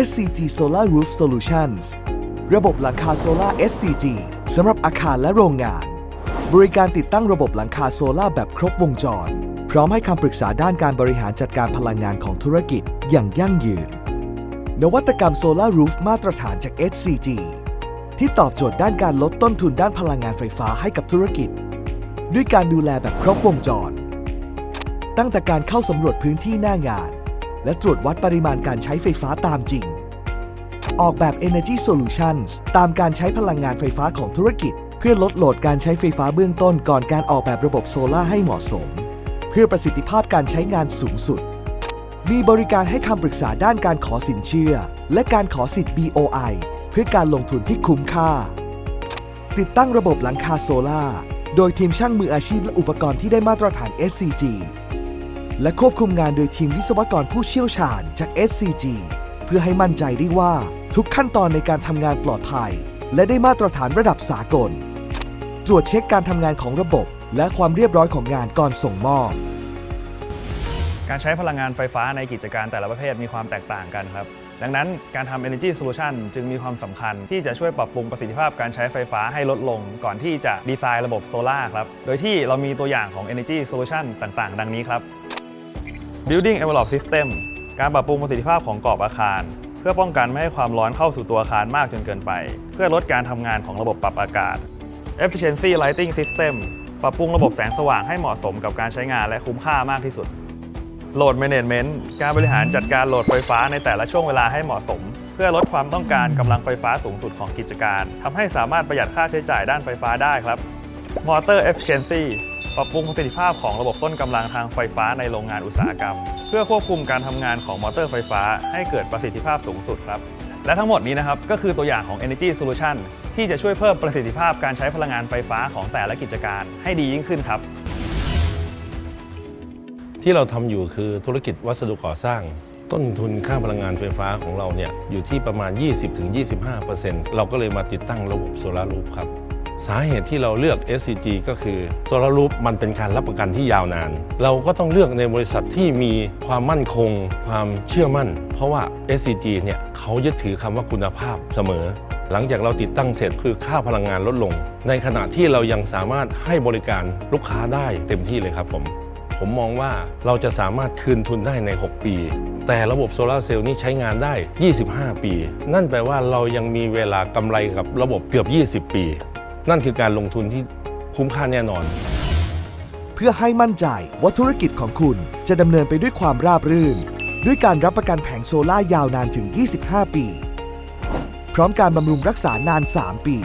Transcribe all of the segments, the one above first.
SCG Solar Roof Solutions ระบบหลังคาโซลา SCG สำหรับอาคารและโรงงาน บริการติดตั้งระบบหลังคาโซลาแบบครบวงจร พร้อมให้คำปรึกษาด้านการบริหารจัดการพลังงานของธุรกิจอย่างยั่งยืน นวัตกรรมโซลารูฟมาตรฐานจาก SCG ที่ตอบโจทย์ด้านการลดต้นทุนด้านพลังงานไฟฟ้าให้กับธุรกิจ ด้วยการดูแลแบบครบวงจร ตั้งแต่การเข้าสำรวจพื้นที่หน้างาน และตรวจวัดปริมาณการใช้ไฟฟ้าตามจริง ออกแบบ Energy Solutions ตามการใช้พลังงานไฟฟ้าของธุรกิจ เพื่อลดโหลดการใช้ไฟฟ้าเบื้องต้นก่อนการออกแบบระบบโซลาให้เหมาะสม เพื่อประสิทธิภาพการใช้งานสูงสุด มีบริการให้คำปรึกษาด้านการขอสินเชื่อ และการขอสิทธิ์ BOI เพื่อการลงทุนที่คุ้มค่า ติดตั้งระบบหลังคาโซลาร์โดยทีมช่างมืออาชีพและอุปกรณ์ที่ได้มาตรฐาน SCG และควบคุมงานโดยทีมวิศวกรผู้เชี่ยวชาญจาก SCG เพื่อให้มั่นใจได้ว่าทุกขั้นตอนในการทำงานปลอดภัย และได้มาตรฐานระดับสากล ตรวจเช็คการทำงานของระบบ และความเรียบร้อยของงานก่อนส่งมอบ การใช้พลังงานไฟฟ้าในกิจการแต่ละประเภทมีความแตกต่างกันครับ ดังนั้นการทำ Energy Solution จึงมีความสำคัญที่จะช่วยปรับปรุงประสิทธิภาพการใช้ไฟฟ้าให้ลดลง ก่อนที่จะดีไซน์ระบบโซลาร์ครับ โดยที่เรามีตัวอย่างของ Energy Solution ต่างๆ ดังนี้ครับ Building Envelope System การปรับปรุงประสิทธิภาพของกรอบอาคาร เพื่อป้องกันไม่ให้ความร้อนเข้าสู่ตัวอาคารมากจนเกินไป เพื่อลดการทำงานของระบบปรับอากาศ Efficiency Lighting System ปรับปรุงระบบแสงสว่างให้เหมาะสมกับการใช้งานและคุ้มค่ามากที่สุดโหลด Management การบริหารจัดการโหลดไฟฟ้าในแต่ละช่วงเวลาให้เหมาะสม เพื่อลดความต้องการกำลังไฟฟ้าสูงสุดของกิจการทำให้สามารถประหยัดค่าใช้จ่ายด้านไฟฟ้าได้ครับ Motor Efficiency ปรับปรุงประสิทธิภาพของระบบต้นกำลังทางไฟฟ้าในโรงงานอุตสาหกรรม เพื่อควบคุมการทำงานของมอเตอร์ไฟฟ้า ให้เกิดประสิทธิภาพสูงสุดครับ และทั้งหมดนี้นะครับก็คือตัวอย่างของ Energy Solution ที่จะช่วยเพิ่มประสิทธิภาพการใช้พลังงานไฟฟ้าของแต่ละกิจการให้ดียิ่งขึ้นครับ ที่เราทำอยู่คือธุรกิจวัสดุก่อสร้าง ต้นทุนค่าพลังงานไฟฟ้าของเราเนี่ยอยู่ที่ประมาณ 20-25%เราก็เลยมาติดตั้งระบบโซลารูฟครับ สาเหตุที่เราเลือก SCG ก็คือโซลารูฟมันเป็นการรับประกันที่ยาวนาน เราก็ต้องเลือกในบริษัทที่มีความมั่นคง ความเชื่อมั่น เพราะว่า SCG เนี่ยเขายึดถือคำว่าคุณภาพเสมอ หลังจากเราติดตั้งเสร็จคือค่าพลังงานลดลง ในขณะที่เรายังสามารถให้บริการลูกค้าได้เต็มที่เลยครับผม ผมมองว่าเราจะสามารถคืนทุนได้ใน 6 ปีแต่ระบบโซลาร์เซลล์นี้ใช้งานได้ 25 ปี นั่นแปลว่าเรายังมีเวลากำไรกับระบบเกือบ 20 ปี นั่นคือการลงทุนที่คุ้มค่าแน่นอน เพื่อให้มั่นใจว่าธุรกิจของคุณจะดำเนินไปด้วยความราบรื่น ด้วยการรับประกันแผงโซล่ายาวนานถึง 25 ปี พร้อมการบำรุงรักษานาน 3 ปี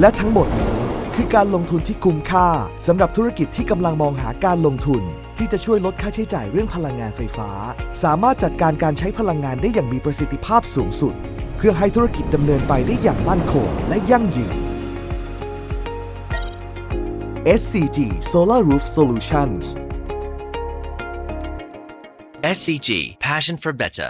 และทั้งหมดนี้คือการลงทุนที่คุ้มค่าสำหรับธุรกิจที่กำลังมองหาการลงทุน ที่จะช่วยลดค่าใช้จ่ายเรื่องพลังงานไฟฟ้า สามารถจัดการการใช้พลังงานได้อย่างมีประสิทธิภาพสูงสุด เพื่อให้ธุรกิจดำเนินไปได้อย่างมั่นคงและยั่งยืน SCG Solar Roof Solutions SCG Passion for Better